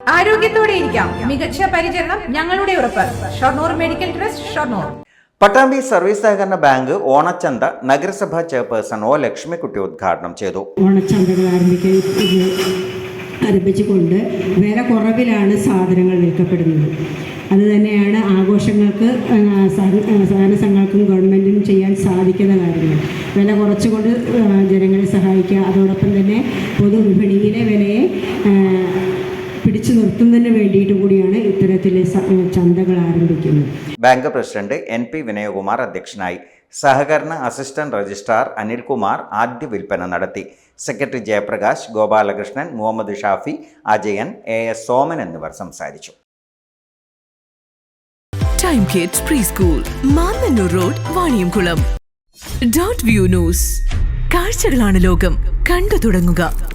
ആരോഗ്യത്തോടെ ഇരിക്കാം. മികച്ച പരിചരണം ഞങ്ങളുടെ ഉറപ്പ്. Shoranur medical trust Shoranur. Pattambi service സഹകരണ ബാങ്ക് ഓണച്ചന്ത നഗരസഭാ ചെയർപേഴ്സൺ ഒ ലക്ഷ്മിക്കുട്ടി ഉദ്ഘാടനം ചെയ്തു. ഓണച്ചന്തകൾ ആരംഭിച്ചുകൊണ്ട് വില കുറവിലാണ് സാധനങ്ങൾ വിൽക്കപ്പെടുന്നത്. അതുതന്നെയാണ് ആഘോഷങ്ങൾക്ക് സഹകരണ സംഘങ്ങൾക്കും ഗവൺമെന്റിനും ചെയ്യാൻ സാധിക്കുന്ന കാര്യങ്ങൾ. വില കുറച്ചുകൊണ്ട് ജനങ്ങളെ സഹായിക്കുക. അതോടൊപ്പം തന്നെ പൊതുവിപണിയിലെ വിലയെ നിർത്തുന്നതിന് വേണ്ടിയിട്ട് കൂടിയാണ് ഇത്തരത്തിലെ ചന്തകൾ ആരംഭിക്കുന്നത്. Bank president N P Vinayakumar അധ്യക്ഷനായി. സഹകരണ അസിസ്റ്റന്റ് രജിസ്ട്രാർ അനിൽകുമാർ ആദ്യ വിൽപ്പന നടത്തി. Secretary Jayaprakash Gopalakrishnan Muhammad Shafi Ajayan A S Soman എന്നിവർ സംസാരിച്ചു. Time kids preschool Mannanur road Vaniyamkulam. Dot view news. കാഴ്ചകളാണ് ലോകം. കണ്ടു തുടങ്ങുക.